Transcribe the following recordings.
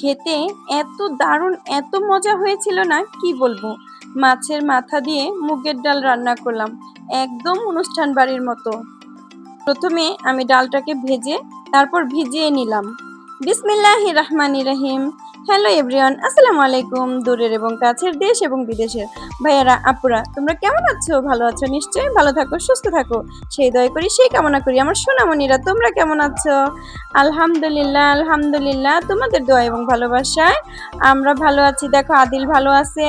খেতে এত দারুণ, এত মজা হয়েছিল না? কি বলব? মাছের মাথা দিয়ে মুগের ডাল রান্না করলাম, একদম অনুষ্ঠান বাড়ির মতো। প্রথমে আমি ডালটাকে ভেজে, তারপর ভিজিয়ে নিলাম। বিসমিল্লাহ রহমান রহিম। হ্যালো এভরিওয়ান, আসসালামু আলাইকুম। দূরের এবং কাছের দেশ এবং বিদেশের ভাইয়ারা, আপুরা, তোমরা কেমন আছো? ভালো আছো নিশ্চয়ই? ভালো থাকো, সুস্থ থাকো। সেই দয় করি সেই কামনা করি। আমার সোনামণিরা, তোমরা কেমন আছো? আলহামদুলিল্লাহ আলহামদুলিল্লাহ। তোমাদের দোয়া এবং ভালোবাসায় আমরা ভালো আছি। দেখো, আদিল ভালো আছে।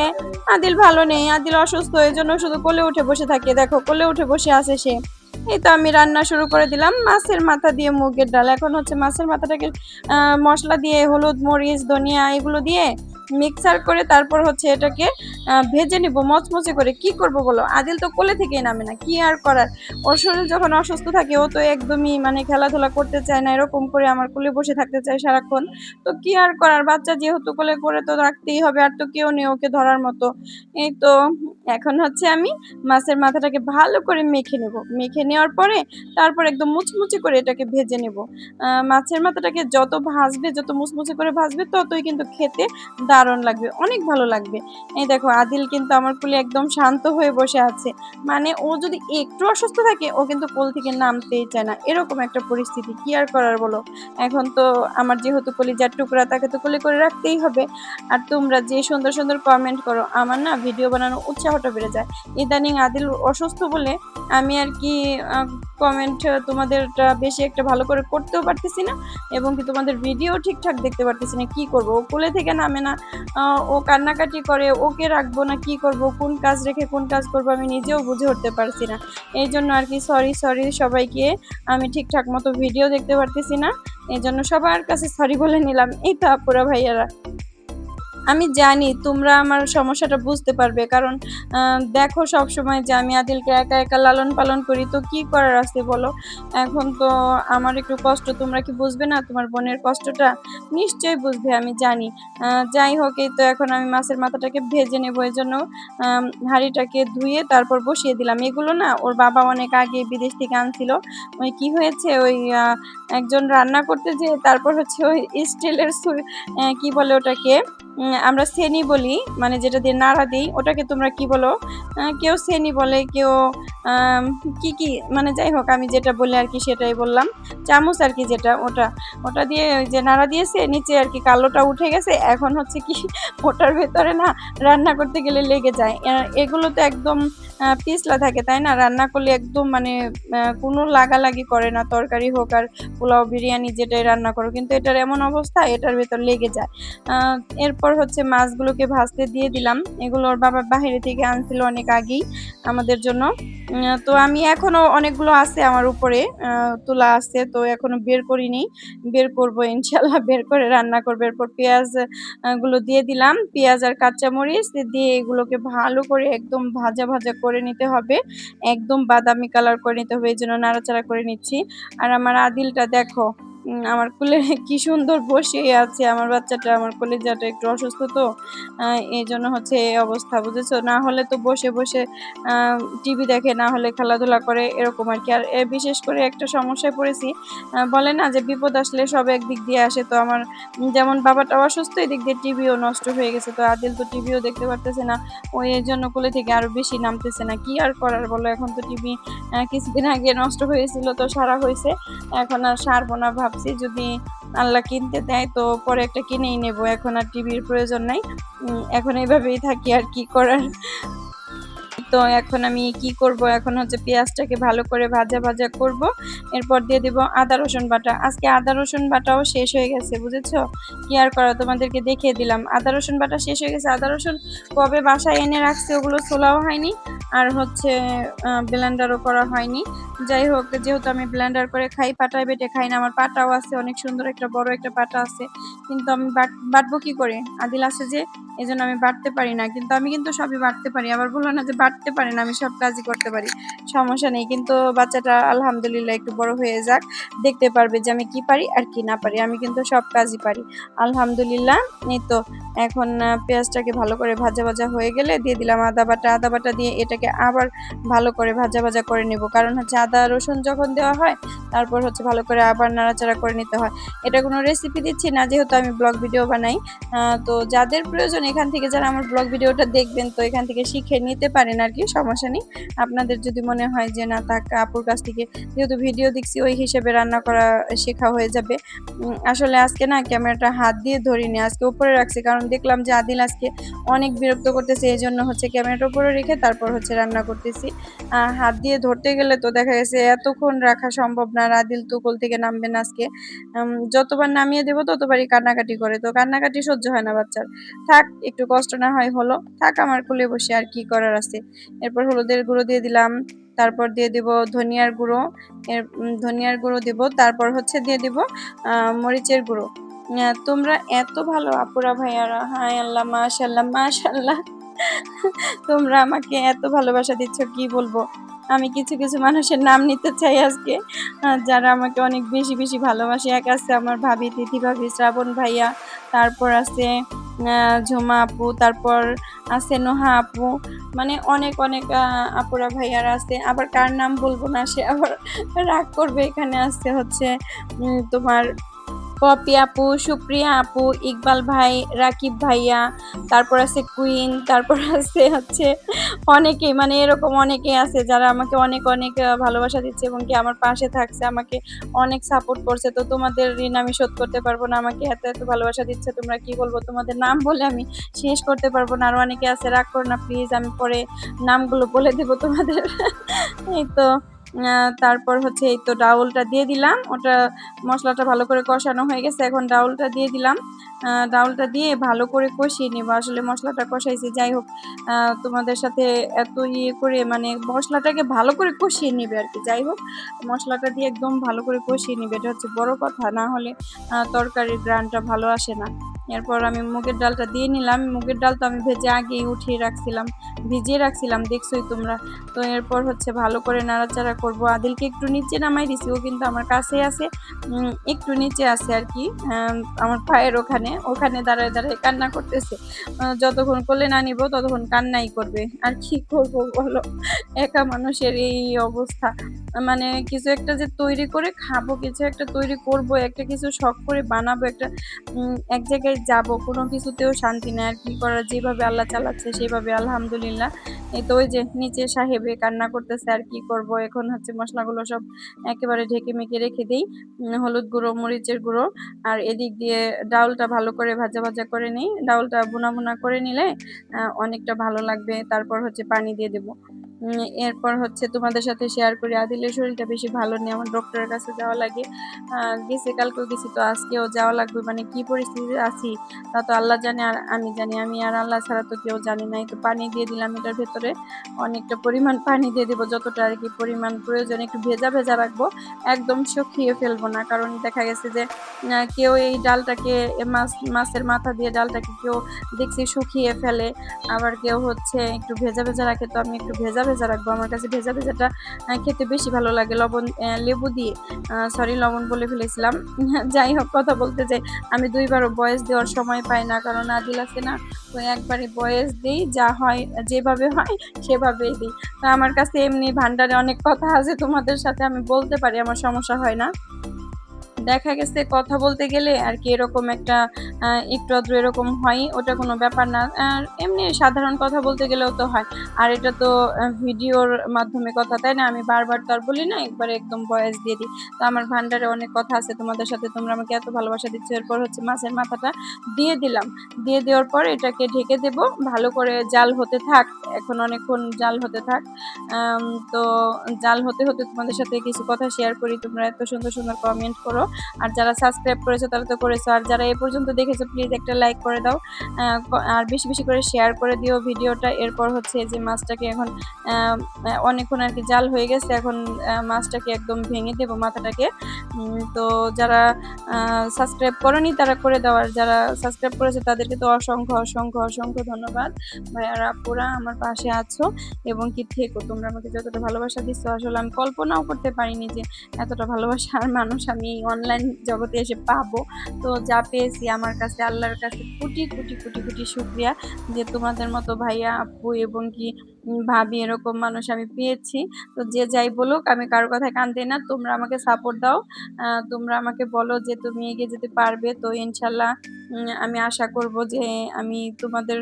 আদিল ভালো নেই। আদিল অসুস্থ এই জন্য শুধু কোলে উঠে বসে থাকে। দেখো, কোলে উঠে বসে আছে সে। এই তো আমি রান্না শুরু করে দিলাম। মাছের মাথা দিয়ে মুগের ডাল। এখন হচ্ছে মাছের মাথাটাকে মশলা দিয়ে হলুদ, মরিচ, ধনিয়া এগুলো দিয়ে মিক্সার করে তারপর হচ্ছে এটাকে ভেজে নিব, মচমচে করে। কি করব বলো? আদিল তো কোলে থেকেই নামে না, কি আর করার? ওর শরীর যখন অসুস্থ থাকে, ও তো একদমই মানে খেলাধুলা করতে চায় না, এরকম করে আমার কোলে বসে থাকতে চায় সারাক্ষণ। তো কি আর করার? বাচ্চা যেহেতু কোলে করে তো রাখতেই হবে, আর তো কেউ নেই ওকে ধরার মতো। এই তো এখন হচ্ছে আমি মাছের মাথাটাকে ভালো করে মেখে নেব। মেখে নেওয়ার পরে তারপর একদম মুচমুচে করে এটাকে ভেজে নেব। মাছের মাথাটাকে যত ভাজবে, যত মুচমুচে করে ভাজবে, ততই কিন্তু খেতে দারুণ লাগবে, অনেক ভালো লাগবে। এই দেখো, আদিল কিন্তু আমার কোলে একদম শান্ত হয়ে বসে আছে। মানে ও যদি একটু অসুস্থ থাকে, ও কিন্তু কোল থেকে নামতেই চায় না। এরকম একটা পরিস্থিতি, কি আর করার বলো? এখন তো আমার যেহেতু কলিজার টুকরা, তাকে তো কোলে করে রাখতেই হবে। আর তোমরা যে সুন্দর সুন্দর কমেন্ট করো, আমার না ভিডিও বানানোর উৎসাহটা বেড়ে যায়। ইদানিং আদিল অসুস্থ বলে আমি আর কি কমেন্ট তোমাদেরটা বেশি একটা ভালো করে করতেও পারতেছি না। এবং কি তোমাদের ভিডিও ঠিকঠাক দেখতে পারতেছি না, কি করব? কোলে থেকে নামে না ও কান্নাকাটি করে, ওকে রাখব না, কি করব, কোন কাজ রেখে কোন কাজ করব আমি নিজেও বুঝে উঠতে পারছি না। এই জন্য আর কি সরি সরি সবাইকে আমি ঠিকঠাক মতো ভিডিও দেখতে পারতেছি না। এই জন্য সবার কাছে সরি বলে নিলাম। এই তো আপুরা ভাইয়ারা। আমি জানি তোমরা আমার সমস্যাটা বুঝতে পারবে, কারণ দেখো সব সময় যে আমি আদিলকে একা একা লালন পালন করি, তো কি করার আছে বলো? এখন তো আমার একটু কষ্ট, তোমরা কি বুঝবে না তোমার বোনের কষ্টটা? নিশ্চয়ই বুঝবে, আমি জানি। যাই হোক, এই তো এখন আমি মাছের মাথাটাকে ভেজে নেব, এই জন্য হাঁড়িটাকে ধুয়ে তারপর বসিয়ে দিলাম। এগুলো না ওর বাবা অনেক আগে বিদেশ থেকে আনছিল। ওই কি হয়েছে? ওই একজন রান্না করতে যে তারপর হচ্ছে ওই স্টিলের কি বলে ওটাকে? আমরা সেনি বলি মানে যেটা দিয়ে নাড়া দিই ওটাকে তোমরা কি বলো? কেউ সেনি বলে কেউ কি কি মানে যাই হোক আমি যেটা বলি আর কি সেটাই বললাম। চামচ আর কি যেটা ওটা ওটা দিয়ে যে নাড়া দিয়েছে নিচে আর কি কালোটা উঠে গেছে এখন হচ্ছে কি ওটার ভেতরে না রান্না করতে গেলে লেগে যায়। এগুলো তো একদম পিছলা থাকে তাই না? রান্না করলে একদম মানে কোনো লাগালাগি করে না তরকারি হোক আর পোলাও বিরিয়ানি যেটাই রান্না করো কিন্তু এটার এমন অবস্থা এটার ভেতর লেগে যায়। আহ, এরপর হচ্ছে মাছগুলোকে ভাজতে দিয়ে দিলাম। এগুলো ওর বাবা বাইরে থেকে আনছিল অনেক আগেই আমাদের জন্য। তো আমি এখনও অনেকগুলো আছে আমার উপরে তোলা আছে, তো এখনও বের করিনি। বের করব ইনশাল্লাহ বের করে রান্না করব। এরপর পেঁয়াজগুলো দিয়ে দিলাম। পেঁয়াজ আর কাঁচামরিচ দিয়ে এগুলোকে ভালো করে একদম ভাজা ভাজা করে নিতে হবে। একদম বাদামি কালার করে নিতে হবে, এই জন্য নাড়াচাড়া করে নিচ্ছি। আর আমার আদিলটা দেখো আমার কোলে কি সুন্দর বসে আছে। আমার বাচ্চাটা আমার কলেজাটা একটু অসুস্থ তো এই জন্য হচ্ছে এই অবস্থা, বুঝেছ? না হলে তো বসে বসে টিভি দেখে, না হলে খেলাধুলা করে, এরকম আর কি। আর বিশেষ করে একটা সমস্যায় পড়েছি। বলে না যে বিপদ আসলে সব একদিক দিয়ে আসে। তো আমার যেমন বাবাটা অসুস্থ, এদিক দিয়ে টিভিও নষ্ট হয়ে গেছে। তো আদিল তো টিভিও দেখতে পারতেছে না। ওই এর জন্য কোলে থেকে আরও বেশি নামতেছে না। কি আর করার বলো? এখন তো টিভি কিছুদিন আগে নষ্ট হয়েছিল, তো সারা হয়েছে। এখন আর সারবো না ভাবছি যদি আল্লাহ কিনতে দেয়, তো পরে একটা কিনেই নেব। এখন আর টিভির প্রয়োজন নাই। এখন এইভাবেই থাকি আর কি করার। তো এখন আমি কি করব? এখন হচ্ছে পেঁয়াজটাকে ভালো করে ভাজা ভাজা করব। এরপর দিয়ে দিব আদা, রসুন বাটা। আজকে আদা, রসুন বাটাও শেষ হয়ে গেছে, বুঝেছ? কি আর করা, তোমাদেরকে দেখিয়ে দিলাম। আদা, রসুন বাটা শেষ হয়ে গেছে। আদা, রসুন কবে বাসায় এনে রাখছে ওগুলো ছোলাও হয়নি আর হচ্ছে ব্লেন্ডারও করা হয়নি। যাই হোক, যেহেতু আমি ব্লেন্ডার করে খাই, পাটায় বেটে খাই না, আমার পাটাও আছে, অনেক সুন্দর একটা বড় একটা পাটা আছে। কিন্তু আমি বাট, বাটবো কি করে? আদিল আছে যে এই জন্য আমি বাড়তে পারি না। কিন্তু আমি কিন্তু সবই বাড়তে পারি। আবার বলল না যে বাড়তে ভাবতে না, আমি সব কাজই করতে পারি। সমস্যা নেই। কিন্তু বাচ্চাটা আলহামদুলিল্লাহ একটু বড় হয়ে যাক, দেখতে পারবে যে আমি কি পারি আর কি না পারি। আমি কিন্তু সব কাজই পারি। আলহামদুলিল্লাহ, এই তো এখন পেঁয়াজটাকে ভালো করে ভাজা ভাজা হয়ে গেলে দিয়ে দিলাম আদা বাটা। আদা বাটা দিয়ে এটাকে আবার ভালো করে ভাজা ভাজা করে নেব। কারণ হচ্ছে আদা রসুন যখন দেওয়া হয়, তারপর হচ্ছে ভালো করে আবার নাড়াচাড়া করে নিতে হয়। এটা কোনো রেসিপি দিচ্ছি না, যেহেতু আমি ব্লগ ভিডিও বানাই। তো যাদের প্রয়োজন এখান থেকে যারা আমার ব্লগ ভিডিওটা দেখবেন, তো এখান থেকে শিখে নিতে পারেন আর কি, সমস্যা নেই। আপনাদের যদি মনে হয় যে, না তাক আপুর কাছ থেকে যেহেতু ভিডিও দেখছি, ওই হিসেবে রান্না করা শেখা হয়ে যাবে। আসলে আজকে না ক্যামেরাটা হাত দিয়ে ধরিনি, আজকে উপরে রাখছি। কারণ দেখলাম যে, আদিল আজকে অনেক বিরক্ত করতেছে এই জন্য হচ্ছে ক্যামেরাটা উপরে রেখে তারপর হচ্ছে রান্না করতেছি। হাত দিয়ে ধরতে গেলে তো দেখা গেছে এতক্ষণ রাখা সম্ভব না আদিল তো কোল থেকে নামবে না আজকে। যতবার নামিয়ে দেবো, ততবারই কান্নাকাটি করে। তো কান্নাকাটি সহ্য হয় না বাচ্চার। থাক একটু কষ্ট না হয়, হলো। থাক, আমার কোলে বসে আর কি করার আছে। এরপর হলুদের গুঁড়ো দিয়ে দিলাম, তারপর দিয়ে দিব ধনিয়ার গুঁড়ো। এর ধনিয়ার গুঁড়ো দিব, তারপর হচ্ছে দিয়ে দিব মরিচের গুঁড়ো। তোমরা এত ভালো আপুরা ভাইয়ারা, হায় আল্লাহ, মাশাল্লাহ মাশাল্লাহ। তোমরা আমাকে এত ভালোবাসা দিচ্ছ, কি বলব? আমি কিছু কিছু মানুষের নাম নিতে চাই আজকে। যারা আমাকে অনেক বেশি বেশি ভালোবাসে। এক আছে আমার ভাবি, তিথি ভাবি, শ্রাবণ ভাইয়া। তারপর আছে ঝুমা আপু, তারপর আছে নোহা আপু মানে অনেক অনেক আপুরা ভাইয়ারা আছে। আবার কার নাম বলব না, সে আবার রাগ করবে এখানে আসতে হচ্ছে। তোমার পপি আপু, সুপ্রিয়া আপু, ইকবাল ভাই, রাকিব ভাইয়া, তারপর আছে কুইন, তারপর আছে হচ্ছে অনেকেই মানে এরকম অনেকেই আছে যারা আমাকে অনেক অনেক ভালোবাসা দিচ্ছে এবং কি আমার পাশে থাকছে, আমাকে অনেক সাপোর্ট করছে। তো তোমাদের ঋণ আমি শোধ করতে পারব না, আমাকে এত এত ভালোবাসা দিচ্ছে, তোমরা কি বলব? তোমাদের নাম বলে আমি শেষ করতে পারব না। আরও অনেকে আছে, রাগ করো না প্লিজ আমি পরে নামগুলো বলে দেবো তোমাদের। এই তো। তারপর হচ্ছে এই তো ডাউলটা দিয়ে দিলাম। ওটা মশলাটা ভালো করে কষানো হয়ে গেছে। এখন ডাউলটা দিয়ে দিলাম। ডাউলটা দিয়ে ভালো করে কষিয়ে নিব। আসলে মশলাটা কষাইছি, যাই হোক। তোমাদের সাথে এত ইয়ে করে মানে মশলাটাকে ভালো করে কষিয়ে নিবে আর কি। যাই হোক, মশলাটা দিয়ে একদম ভালো করে কষিয়ে নিবে। এটা হচ্ছে বড় কথা। না হলে তরকারির গ্রানটা ভালো আসে না। এরপর আমি মুগের ডালটা দিয়ে নিলাম। মুগের ডাল তো আমি ভেজে আগেই উঠিয়ে রাখছিলাম। ভিজিয়ে রাখছিলাম, দেখছোই তোমরা। তো এরপর হচ্ছে ভালো করে নাড়াচাড়া করব। আদিলকে একটু নিচে নামাই দিছি, ও কিন্তু আমার কাছেই আছে। একটু নিচে আছে আর কি। আমার পায়ের ওখানে। ওখানে দাঁড়ায় দাঁড়ায় কান্না করতেছে। যতক্ষণ কোলে না নিব, ততক্ষণ কান্নাই করবে। আর কি করব বলো? একা মানুষের এই অবস্থা। মানে কিছু একটা যে তৈরি করে খাব, কিছু একটা তৈরি করব, একটা কিছু শখ করে বানাবো, একটা এক জায়গায় যাব, কোনো কিছুতেও শান্তি নেই। আর কি করার? যেভাবে আল্লাহ চালাচ্ছে, সেভাবে আলহামদুলিল্লাহ। এই তো ওই যে নিচে সাহেবে কান্না করতেছে, আর কি করব? এখন হচ্ছে মশলাগুলো সব একেবারে ঢেকে মেখে রেখে দিই হলুদ গুঁড়ো, মরিচের গুঁড়ো। আর এদিক দিয়ে ডাউলটা ভালো করে ভাজা ভাজা করে নিই। ডাউলটা বোনা বোনা করে নিলে অনেকটা ভালো লাগবে। তারপর হচ্ছে পানি দিয়ে দেবো। এরপর হচ্ছে তোমাদের সাথে শেয়ার করি। আদিলের শরীরটা বেশি ভালো নেই, আমার ডক্টরের কাছে যাওয়া লাগে। গেছে, কালকেও গেছি, তো আজকেও যাওয়া লাগবে। মানে কি পরিস্থিতিতে আছি, তা তো আল্লাহ জানে আর আমি জানি। আমি আর আল্লাহ ছাড়া তো কেউ জানি না তো পানি দিয়ে দিলাম এটার ভেতরে। অনেকটা পরিমাণ পানি দিয়ে দেবো, যতটা আর কি পরিমাণ প্রয়োজন। একটু ভেজা ভেজা রাখব, একদম শুকিয়ে ফেলব না। কারণ দেখা গেছে যে কেউ এই ডালটাকে মাছ, মাছের মাথা দিয়ে ডালটাকে কেউ দেখছি শুকিয়ে ফেলে। আবার কেউ হচ্ছে একটু ভেজা ভেজা রাখে, তো আমি একটু ভেজা ভেজা রাখব। আমার কাছে ভেজা ভেজাটা খেতে বেশি ভালো লাগে। লবণ লেবু দিয়ে সরি লবণ বলে ফেলেছিলাম। যাই হোক, কথা বলতে যাই। আমি দুইবারও বয়স দেওয়ার সময় পাই না, কারণ আদিল আছে না, তো একবারে বয়স দিই, যা হয়, যেভাবে হয়, সেভাবেই দিই। তো আমার কাছে এমনি ভান্ডারে অনেক কথা আছে, তোমাদের সাথে আমি বলতে পারি, আমার সমস্যা হয় না। দেখা গেছে কথা বলতে গেলে আর কি এরকম একটা একটু আধটু এরকম হয় ওটা কোনো ব্যাপার না। আর এমনি সাধারণ কথা বলতে গেলেও তো হয়। আর এটা তো ভিডিওর মাধ্যমে কথা, তাই না? আমি বারবার তো আর বলি না, একবারে একদম বয়স দিয়ে দিই। তো আমার ভান্ডারে অনেক কথা আছে, তোমাদের সাথে তোমরা আমাকে এত ভালোবাসা দিচ্ছ। এরপর হচ্ছে মাছের মাথাটা দিয়ে দিলাম। দিয়ে দেওয়ার পর এটাকে ঢেকে দেব। ভালো করে জাল হতে থাক। এখন অনেকক্ষণ জাল হতে থাক। তো জাল হতে হতে তোমাদের সাথে কিছু কথা শেয়ার করি। তোমরা এত সুন্দর সুন্দর কমেন্ট করো। আর যারা সাবস্ক্রাইব করেছ তারা তো করেছ। আর যারা এ পর্যন্ত দেখেছ প্লিজ একটা লাইক করে দাও। আর বেশি বেশি করে শেয়ার করে দিও ভিডিওটা। এরপর হচ্ছে যে মাছটাকে এখন অনেকক্ষণ আর কি জাল হয়ে গেছে। এখন মাছটাকে একদম ভেঙে দেবো মাথাটাকে। তো যারা সাবস্ক্রাইব করনি তারা করে দাও। আর যারা সাবস্ক্রাইব করেছে তাদেরকে তো অসংখ্য অসংখ্য অসংখ্য ধন্যবাদ। ভাইয়ারা, আপুরা আমার পাশে আছো এবং কি থেকো। তোমরা আমাকে যতটা ভালোবাসা দিচ্ছ, আসলে আমি কল্পনাও করতে পারিনি যে এতটা ভালোবাসা আর মানুষ আমি অনলাইন জগতে এসে পাবো। তো যা পেয়েছি আমার কাছে, আল্লাহর কাছে কোটি কোটি কোটি কোটি শুক্রিয়া যে তোমাদের মতো ভাইয়া, আপু এবং কি ভাবি এরকম মানুষ আমি পেয়েছি। তো যে যাই বলুক, আমি কারও কথায় কান দিই না। তোমরা আমাকে সাপোর্ট দাও। তোমরা আমাকে বলো যে তুমি এগিয়ে যেতে পারবে। তো ইনশাল্লাহ আমি আশা করব যে আমি তোমাদের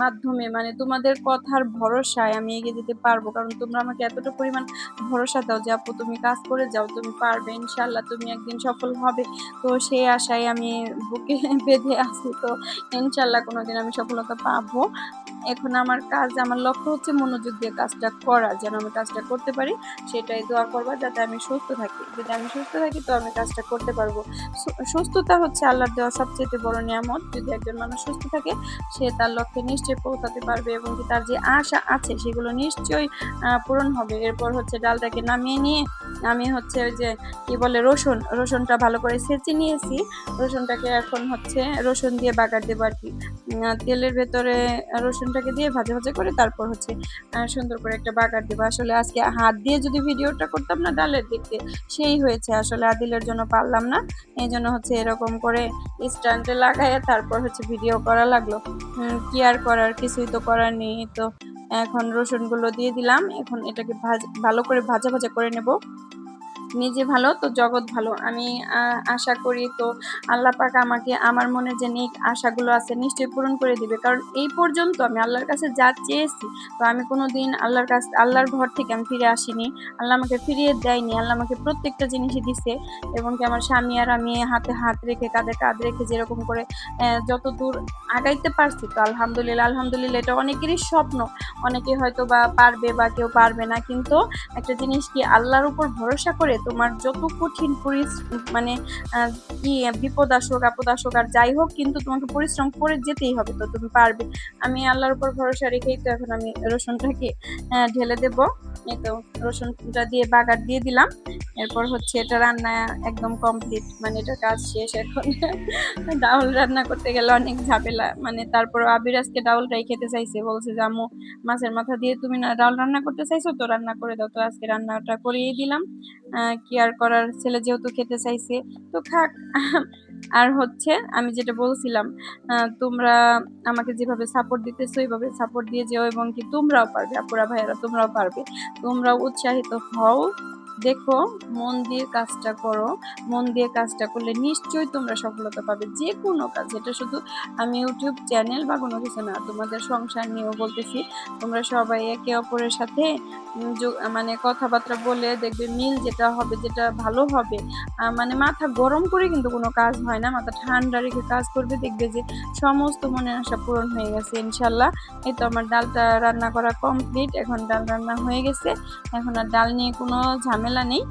মাধ্যমে মানে তোমাদের কথার ভরসায় আমি এগিয়ে যেতে পারব। কারণ তোমরা আমাকে এতটা পরিমাণ ভরসা দাও যে, আপু, তুমি কাজ করে যাও, তুমি পারবে। ইনশাল্লাহ তুমি একদিন সফল হবে। তো সেই আশায় আমি বুকে বেঁধে আছি। তো ইনশাল্লাহ কোনোদিন আমি সফলতা পাবো। এখন আমার কাজ, আমার লক্ষ্য হচ্ছে মনোযোগ দিয়ে কাজটা করা, যেন আমি কাজটা করতে পারি, সেটাই দোয়া করবা যাতে আমি সুস্থ থাকি। যদি আমি সুস্থ থাকি, তো আমি কাজটা করতে পারব। সুস্থতা হচ্ছে আল্লাহর দেওয়া সবচেয়ে বড় নিয়ামত। যদি একজন মানুষ সুস্থ থাকে, সে তার লক্ষ্যে নিশ্চয়ই পৌঁছাতে পারবে এবং কি তার যে আশা আছে, সেগুলো নিশ্চয়ই পূরণ হবে। এরপর হচ্ছে ডালটাকে নামিয়ে নিয়ে আমি হচ্ছে ওই যে কি বলে, রসুন, রসুনটা ভালো করে ছেঁচে নিয়েছি। রসুনটাকে এখন হচ্ছে, রসুন দিয়ে বাগার দেবো আর কি। তেলের ভেতরে রসুনটাকে দিয়ে ভাজা ভাজা করে তারপর হচ্ছে সুন্দর করে একটা বাগার দেবো। আসলে আজকে হাত দিয়ে যদি ভিডিওটা করতাম না, ডালের দেখতে সেই হয়েছে। আসলে আদিলের জন্য পারলাম না, এই জন্য হচ্ছে এরকম করে স্ট্যান্ডে লাগাইয়ে তারপর হচ্ছে ভিডিও করা লাগল। কি আর করার? কিছুই তো করার নেই। তো এখন রসুনগুলো দিয়ে দিলাম। এখন এটাকে ভাজ, ভালো করে ভাজা ভাজা করে নেব। নিজে ভালো, তো জগৎ ভালো। আমি আশা করি তো আল্লাহ পাক আমাকে আমার মনে যে নেক আশাগুলো আছে নিশ্চয়ই পূরণ করে দিবে। কারণ এই পর্যন্ত আমি আল্লাহর কাছে যা চেয়েছি, তো আমি কোনো দিন আল্লাহর কাছ, আল্লাহর ঘর থেকে আমি ফিরে আসিনি। আল্লাহ আমাকে ফিরিয়ে দেয়নি। আল্লাহ আমাকে প্রত্যেকটা জিনিসই দিছে এবং কি আমার স্বামী আর আমি হাতে হাত রেখে, কাঁধে কাঁধ রেখে যেরকম করে যত দূর আগাইতে পারছি, তো আলহামদুলিল্লাহ আলহামদুলিল্লাহ এটা অনেকেরই স্বপ্ন। অনেকে হয়তো বা পারবে বা কেউ পারবে না, কিন্তু একটা জিনিস কি আল্লাহর উপর ভরসা করে তোমার যত কঠিন মানে কি, বিপদ আসুক, আপদ আসুক, আর যাই হোক, কিন্তু তোমাকে পরিশ্রম করে যেতেই হবে তো তুমি পারবে। আমি আল্লাহর উপর ভরসা রেখেই তো এখন আমি রসুনটাকে ঢেলে দেব। এই তো রসুনটা দিয়ে বাগার দিয়ে দিলাম। এরপর হচ্ছে এটা রান্না একদম কমপ্লিট মানে এটা কাজ শেষ এখন। ডাউল রান্না করতে গেলে অনেক ঝামেলা মানে তারপর আবির আজকে ডাউলটাই খেতে চাইছে। বলছে যে, আম্মু, মাছের মাথা দিয়ে তুমি না ডাল রান্না করতে চাইছো, তো রান্না করে দাও। তো আজকে রান্নাটা করিয়ে দিলাম। আহ, কি আর করার ছেলে যেহেতু খেতে চাইছে তো খাক আর হচ্ছে আমি যেটা বলছিলাম তোমরা আমাকে যেভাবে সাপোর্ট দিতেছো এইভাবে সাপোর্ট দিয়ে যেও এবং কি তোমরাও পারবে আপুরা ভাইয়েরা তোমরাও পারবে। তোমরাও উৎসাহিত হও। দেখো, মন দিয়ে কাজটা করো। মন দিয়ে কাজটা করলে নিশ্চয়ই তোমরা সফলতা পাবে যে কোনো কাজ। এটা শুধু আমি ইউটিউব চ্যানেল বা কোনো কিছু না, তোমাদের সংসার নিয়েও বলতেছি। তোমরা সবাই একে অপরের সাথে মানে কথাবার্তা বলে দেখবে মিল যেটা হবে, যেটা ভালো হবে মানে মাথা গরম করে কিন্তু কোনো কাজ হয় না। মাথা ঠান্ডা রেখে কাজ করবে, দেখবে যে সমস্ত মনের আশা পূরণ হয়ে গেছে, ইনশাল্লাহ। এই তো আমার ডালটা রান্না করা কমপ্লিট এখন ডাল রান্না হয়ে গেছে। এখন আর ডাল নিয়ে কোনো ঝামেলা নেই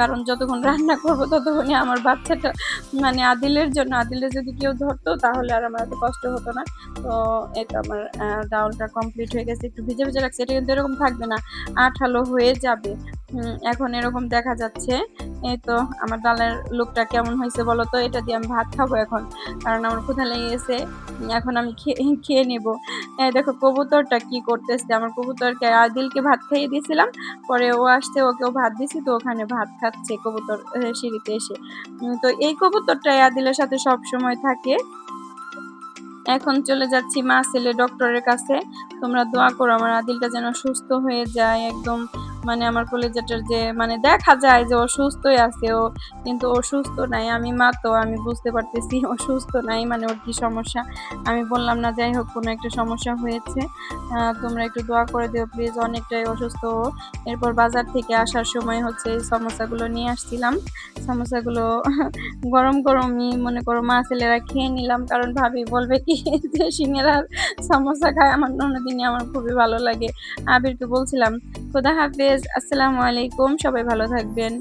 কারণ যতক্ষণ রান্না করব ততক্ষণই আমার বাচ্চাটা মানে আদিলের জন্য, আদিলের যদি কেউ ধরতো তাহলে আর আমার এত কষ্ট হতো না। তো তো আমার ডাউলটা কমপ্লিট হয়ে গেছে, একটু ভিজে ভিজে রাখছি, এটা কিন্তু এরকম থাকবে না, আঠালো হয়ে যাবে। এখন এরকম দেখা যাচ্ছে, এই তো আমার ডালের লুকটা কেমন হয়েছে বলো তো? এটা দিয়ে আমি ভাত খাব এখন, কারণ আমার ক্ষুধা লেগে গেছে এখন আমি খেয়ে নেব। দেখো কবুতরটা কি করতেছে, আমার কবুতরকে আদিলকে ভাত খাইয়ে দিয়েছিলাম, পরে ও আসছে, ওকেও ভাত দিছি তো ওখানে ভাত খাচ্ছে কবুতর সিঁড়িতে এসে। তো এই কবুতরটাই আদিলের সাথে সব সময় থাকে। এখন চলে যাচ্ছি মা ছেলে ডক্টরের কাছে। তোমরা দোয়া করো আমার আদিলটা যেন সুস্থ হয়ে যায়, একদম মানে আমার কলেজাটার যে মানে দেখা যায় যে ও সুস্থই আছে, ও কিন্তু ও সুস্থ নাই। আমি মা তো, আমি বুঝতে পারতেছি ও সুস্থ নাই মানে ওর কি সমস্যা? আমি বললাম না, যাই হোক, কোনো একটা সমস্যা হয়েছে। তোমরা একটু দোয়া করে দিও প্লিজ অনেকটাই অসুস্থ ও। এরপর বাজার থেকে আসার সময় হচ্ছে এই সমস্যাগুলো নিয়ে আসছিলাম। সমস্যাগুলো গরম গরমই, মনে করো, মা ছেলেরা খেয়ে নিলাম। কারণ ভাবি বলবে কি, যে সিঙ্গারা সমস্যা খায়। আমার ননদিনী আমার খুবই ভালো লাগে। আবিরকে বলছিলাম খোদা হাফেজ আসসালামু আলাইকুম সবাই ভালো থাকবেন।